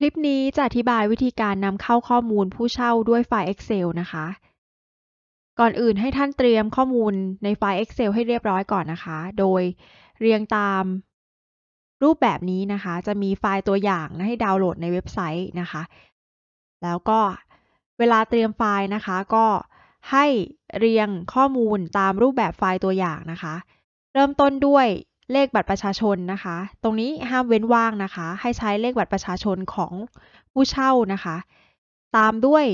คลิปนี้จะอธิบายวิธีการนำเข้าข้อมูลผู้เช่าด้วยไฟล์ Excel นะคะ ก่อนอื่นให้ท่านเตรียมข้อมูลในไฟล์ Excel ให้เรียบร้อยก่อนนะคะ โดยเรียงตามรูปแบบนี้นะคะ จะมีไฟล์ตัวอย่างให้ดาวน์โหลดในเว็บไซต์นะคะ แล้วก็เวลาเตรียมไฟล์นะคะ ก็ให้เรียงข้อมูลตามรูปแบบไฟล์ตัวอย่างนะคะ เริ่มต้นด้วย เลขบัตรประชาชนนะคะ ตรงนี้ห้ามเว้นว่างนะคะ ให้ใช้เลขบัตรประชาชนของผู้เช่านะคะ ตามด้วย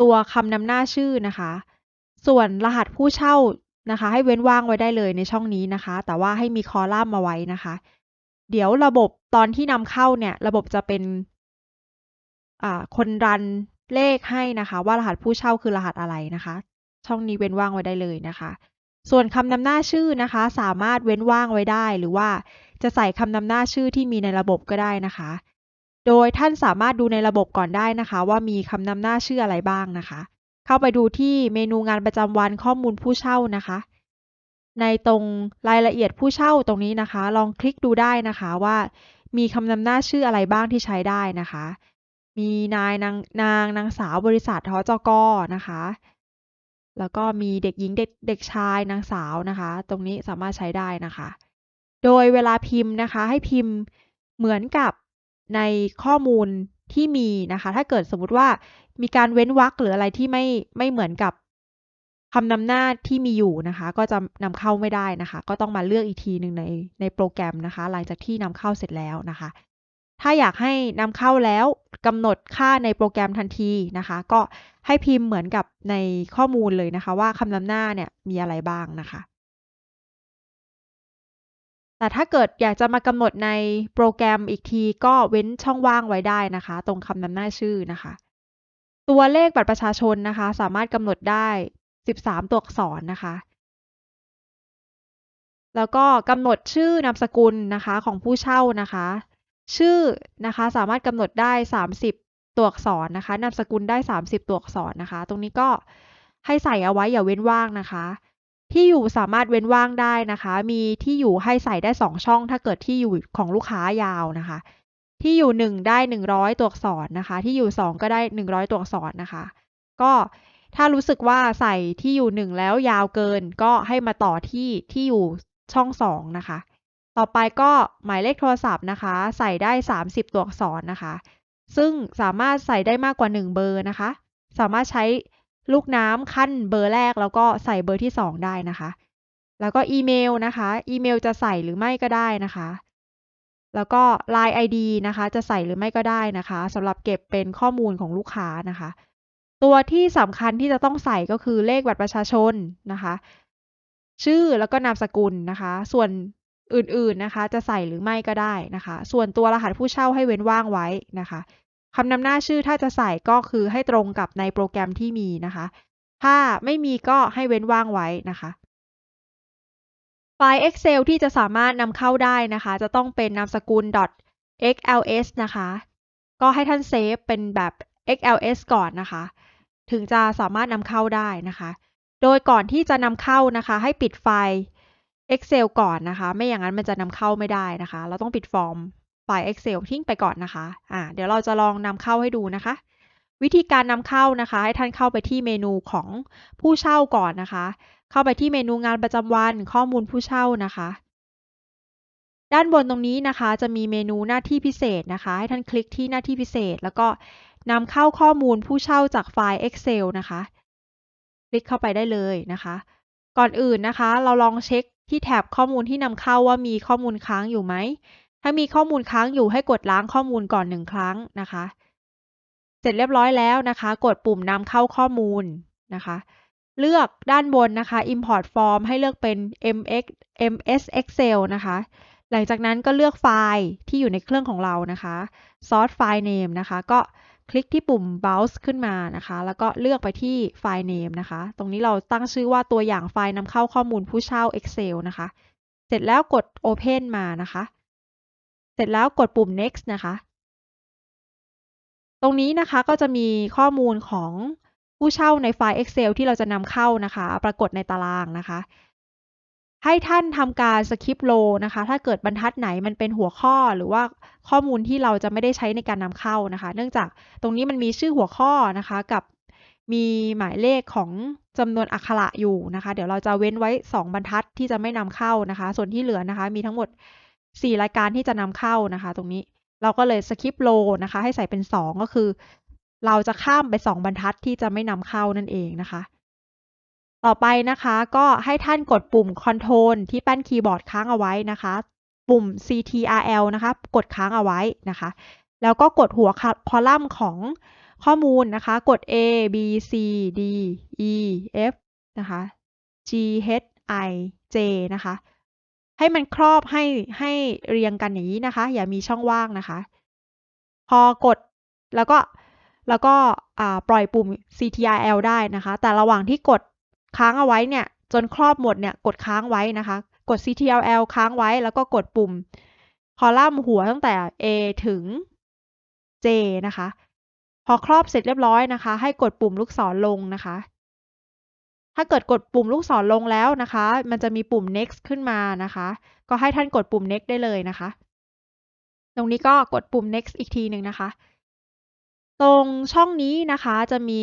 ตัวคำนำหน้าชื่อนะคะ ส่วนรหัสผู้เช่านะคะ ให้เว้นว่างไว้ได้เลยในช่องนี้นะคะ แต่ว่าให้มีคอลัมน์มาไว้นะคะ เดี๋ยวระบบตอนที่นำเข้าเนี่ย ระบบจะเป็นคนรันเลขให้นะคะ ว่ารหัสผู้เช่าคือรหัสอะไรนะคะ ช่องนี้เว้นว่างไว้ได้เลยนะคะ ส่วนคำนำหน้าชื่อนะคะ สามารถเว้นว่างไว้ได้ หรือว่าจะใส่คำนำหน้าชื่อที่มีในระบบก็ได้นะคะ โดยท่านสามารถดูในระบบก่อนได้นะคะ ว่ามีคำนำหน้าชื่ออะไรบ้างนะคะ เข้าไปดูที่เมนูงานประจำวันข้อมูลผู้เช่านะคะ ในตรงรายละเอียดผู้เช่าตรงนี้นะคะ ลองคลิกดูได้นะคะว่า มีคำนำหน้าชื่ออะไรบ้างที่ใช้ได้นะคะ มีนายนางนางนางสาวบริษัททจกนะคะ แล้วก็มีเด็กหญิงเด็กเด็กชายนางสาวนะคะ ตรงนี้สามารถใช้ได้นะคะ โดยเวลาพิมพ์นะคะ ให้พิมพ์เหมือนกับในข้อมูลที่มีนะคะ ถ้าเกิดสมมติว่ามีการเว้นวรรคหรืออะไรที่ไม่ไม่เหมือนกับคำนำหน้าที่มีอยู่นะคะ ก็จะนำเข้าไม่ได้นะคะ ก็ต้องมาเลือกอีกทีหนึ่งในในโปรแกรมนะคะ หลังจากที่นำเข้าเสร็จแล้วนะคะ ถ้าอยากให้นำเข้าแล้วกำหนดค่าในโปรแกรมทันทีนะคะ ก็ให้พิมพ์เหมือนกับในข้อมูลเลยนะคะ ว่าคำนำหน้าเนี่ยมีอะไรบ้างนะคะ แต่ถ้าเกิดอยากจะมากำหนดในโปรแกรมอีกทีก็เว้นช่องว่างไว้ได้นะคะ ตรงคำนำหน้าชื่อนะคะ ตัวเลขบัตรประชาชนนะคะ สามารถกำหนดได้ 13 ตัวอักษรนะคะแล้วก็กำหนดชื่อนามสกุลนะคะของผู้เช่านะคะ ชื่อนะคะสามารถกำหนดได้ 30 ตัวอักษรนะคะ นามสกุลได้ 30 ตัวอักษรนะคะ ตรงนี้ก็ให้ใส่เอาไว้อย่าเว้นว่างนะคะ ที่อยู่สามารถเว้นว่างได้นะคะ มีที่อยู่ให้ใส่ได้ 2 ช่อง ถ้าเกิดที่อยู่ของลูกค้ายาวนะคะ ที่อยู่ 1 ได้ 100 ตัวอักษรนะคะ ที่อยู่ 2 ก็ได้ 100 ตัวอักษรนะคะ ก็ถ้ารู้สึกว่าใส่ที่อยู่ 1 แล้วยาวเกิน ก็ให้มาต่อที่ที่อยู่ช่อง 2 นะคะ ต่อไปก็หมายเลขโทรศัพท์นะคะ ใส่ได้ 30 ตัวอักษรนะคะ ซึ่งสามารถใส่ได้มากกว่า 1 เบอร์นะคะ สามารถใช้ลูกน้ำขั้นเบอร์แรกแล้วก็ใส่เบอร์ที่ 2 ได้นะคะ แล้วก็อีเมลนะคะ อีเมลจะใส่หรือไม่ก็ได้นะคะ แล้วก็ Line ID นะคะ จะใส่หรือไม่ก็ได้นะคะสำหรับเก็บเป็นข้อมูลของลูกค้านะคะ ตัวที่สำคัญที่จะต้องใส่ก็คือเลขบัตรประชาชนนะคะ ชื่อแล้วก็นามสกุลนะคะ ส่วน อื่นๆนะคะ จะใส่หรือไม่ก็ได้นะคะ ส่วนตัวรหัสผู้เช่าให้เว้นว่างไว้นะคะคำนำหน้าชื่อถ้าจะใส่ก็คือให้ตรงกับในโปรแกรมที่มีนะคะ ถ้าไม่มีก็ให้เว้นว่างไว้นะคะไฟล์ Excel ที่จะสามารถนำเข้าได้นะคะ จะต้องเป็นนามสกุล .xls นะคะ ก็ให้ท่านเซฟเป็นแบบ xls ก่อนนะคะ ถึงจะสามารถนำเข้าได้นะคะ โดยก่อนที่จะนำเข้านะคะ ให้ปิดไฟล์ Excel ก่อนนะคะ ไม่อย่างนั้นมันจะนำเข้าไม่ได้นะคะ เราต้องปิดฟอร์มไฟล์ Excel ทิ้งไปก่อนนะคะอ่าเดี๋ยวเราจะลองนำเข้าให้ดูนะคะ วิธีการนำเข้านะคะ ให้ท่านเข้าไปที่เมนูของผู้เช่าก่อนนะคะ เข้าไปที่เมนูงานประจำวันข้อมูลผู้เช่านะคะ ด้านบนตรงนี้นะคะจะมีเมนูหน้าที่พิเศษนะคะ ให้ท่านคลิกที่หน้าที่พิเศษ แล้วก็นำเข้าข้อมูลผู้เช่าจากไฟล์ Excel นะคะ คลิกเข้าไปได้เลยนะคะ ก่อนอื่นนะคะ เราลองเช็ค ที่แท็บข้อมูลที่นำเข้าว่ามีข้อมูลค้างอยู่ไหม ถ้ามีข้อมูลค้างอยู่ให้กดล้างข้อมูลก่อนหนึ่งครั้งนะคะ เสร็จเรียบร้อยแล้วนะคะ กดปุ่มนำเข้าข้อมูลนะคะ เลือกด้านบนนะคะ import form ให้เลือกเป็น mx ms excel นะคะ หลังจากนั้นก็เลือกไฟล์ที่อยู่ในเครื่องของเรานะคะ source file name นะคะ ก็ คลิกที่ปุ่ม browse ขึ้นมานะคะ แล้วก็เลือกไปที่ไฟล์ name นะคะ ตรงนี้เราตั้งชื่อว่าตัวอย่างไฟล์นำเข้าข้อมูลผู้เช่า Excel นะคะ เสร็จแล้วกด open มานะคะ เสร็จแล้วกดปุ่ม next นะคะ ตรงนี้นะคะก็จะมีข้อมูลของผู้เช่าในไฟล์ Excel ที่เราจะนำเข้านะคะ ปรากฏในตารางนะคะ ให้ท่านทำการสคริปโลนะคะ ถ้าเกิดบรรทัดไหนมันเป็นหัวข้อหรือว่าข้อมูลที่เราจะไม่ได้ใช้ในการนำเข้านะคะ เนื่องจากตรงนี้มันมีชื่อหัวข้อนะคะกับมีหมายเลขของจำนวนอักขระอยู่นะคะ เดี๋ยวเราจะเว้นไว้ 2 บรรทัดที่จะไม่นำเข้านะคะ ส่วนที่เหลือนะคะ มีทั้งหมด 4 รายการที่จะนำเข้านะคะ ตรงนี้เราก็เลยสคริปโลนะคะ ให้ใส่เป็น 2 ก็คือ เราจะข้ามไป 2 บรรทัดที่จะไม่นำเข้านั่นเองนะคะ ต่อไปนะคะก็ให้ท่านกดปุ่ม Ctrl ที่แป้นคีย์บอร์ดค้างเอาไว้นะคะ ปุ่ม Ctrl นะคะ กดค้างเอาไว้นะคะ แล้วก็กดหัวคอลัมน์ของข้อมูลนะคะ กด A B C D E F นะคะ G H I J นะคะ ให้มันครอบให้ให้เรียงกันอย่างนี้นะคะ อย่ามีช่องว่างนะคะ พอกดแล้วก็แล้วก็ปล่อยปุ่ม CTRL ได้นะคะ แต่ระหว่างที่กด ค้างเอาไว้เนี่ยจนครอบหมดเนี่ยกดค้างไว้นะคะ กด CTRL ค้างไว้แล้วก็กดปุ่มคอลัมน์หัวตั้งแต่ A ถึง J นะคะ พอครอบเสร็จเรียบร้อยนะคะ ให้กดปุ่มลูกศรลงนะคะ ถ้าเกิดกดปุ่มลูกศรลงแล้วนะคะ มันจะมีปุ่ม next ขึ้นมานะคะ ก็ให้ท่านกดปุ่ม next ได้เลยนะคะ ตรงนี้ก็กดปุ่ม next อีกทีหนึ่งนะคะ ตรงช่องนี้นะคะจะมี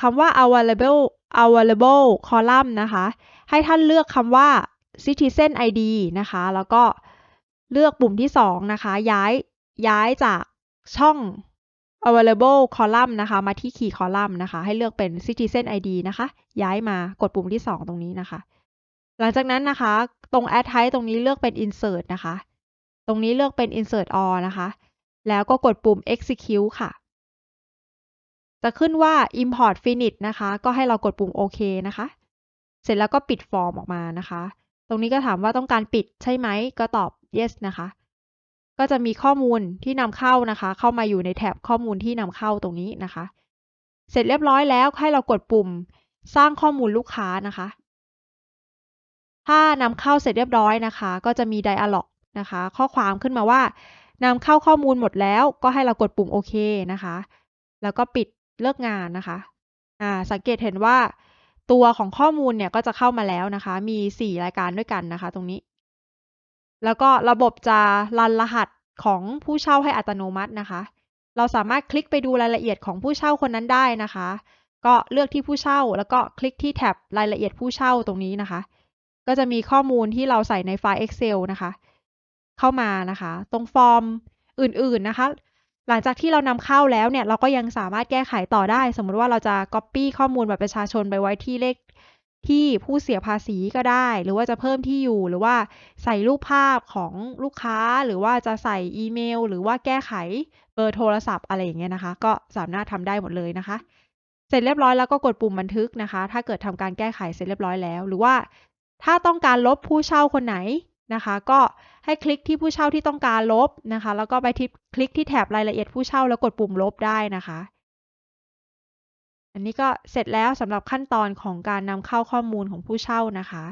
คำว่า available available column นะคะ ให้ท่านเลือกคำว่า citizen ID นะคะ แล้วก็เลือกปุ่มที่ 2 นะคะ ย้ายย้ายจากช่อง available column นะคะ มาที่ key column นะคะ ให้เลือกเป็น citizen ID นะคะ ย้ายมากดปุ่มที่ 2 ตรงนี้นะคะ หลังจากนั้นนะคะ ตรง add type ตรงนี้เลือกเป็น insert นะคะ ตรงนี้เลือกเป็น insert all นะคะ แล้วก็กดปุ่ม execute ค่ะ จะขึ้นว่า import finish นะคะ ก็ให้เรากดปุ่มโอเคนะคะ เสร็จแล้วก็ปิดฟอร์มออกมานะคะ ตรงนี้ก็ถามว่าต้องการปิดใช่ไหม ก็ตอบ yes นะคะ ก็จะมีข้อมูลที่นำเข้านะคะ เข้ามาอยู่ในแท็บข้อมูลที่นำเข้าตรงนี้นะคะ เสร็จเรียบร้อยแล้วให้เรากดปุ่มสร้างข้อมูลลูกค้านะคะ ถ้านำเข้าเสร็จเรียบร้อยนะคะ ก็จะมี dialog นะคะ ข้อความขึ้นมาว่านำเข้าข้อมูลหมดแล้ว ก็ให้เรากดปุ่มโอเคนะคะ แล้วก็ปิด เลิกงานนะคะ อ่า สังเกตเห็นว่าตัวของข้อมูลเนี่ยก็จะเข้ามาแล้วนะคะ มี 4 รายการด้วยกันนะคะ ตรงนี้ แล้วก็ระบบจะรันรหัสของผู้เช่าให้อัตโนมัตินะคะ เราสามารถคลิกไปดูรายละเอียดของผู้เช่าคนนั้นได้นะคะ ก็เลือกที่ผู้เช่าแล้วก็คลิกที่แท็บรายละเอียดผู้เช่าตรงนี้นะคะ ก็จะมีข้อมูลที่เราใส่ในไฟล์ Excel นะคะ เข้ามานะคะ ตรงฟอร์มอื่นๆนะคะ หลังจากที่เรานำเข้าแล้วเนี่ยเราก็ยังสามารถแก้ไขต่อได้ สมมุติว่าเราจะ Copy ข้อมูลบัตรประชาชนไปไว้ที่เลขที่ผู้เสียภาษีก็ได้ หรือว่าจะเพิ่มที่อยู่หรือว่าใส่รูปภาพของลูกค้า หรือว่าจะใส่อีเมล หรือว่าแก้ไขเบอร์โทรศัพท์อะไรอย่างเงี้ยนะคะ ก็สามารถทำได้หมดเลยนะคะ เสร็จเรียบร้อยแล้วก็กดปุ่มบันทึกนะคะ ถ้าเกิดทำการแก้ไขเสร็จเรียบร้อยแล้ว หรือว่าถ้าต้องการลบผู้เช่าคนไหน นะคะ ก็ให้คลิกที่ผู้เช่าที่ต้องการลบนะคะ แล้วก็ไปที่คลิกที่แถบรายละเอียดผู้เช่าแล้วกดปุ่มลบได้นะคะ อันนี้ก็เสร็จแล้วสำหรับขั้นตอนของการนำเข้าข้อมูลของผู้เช่านะคะ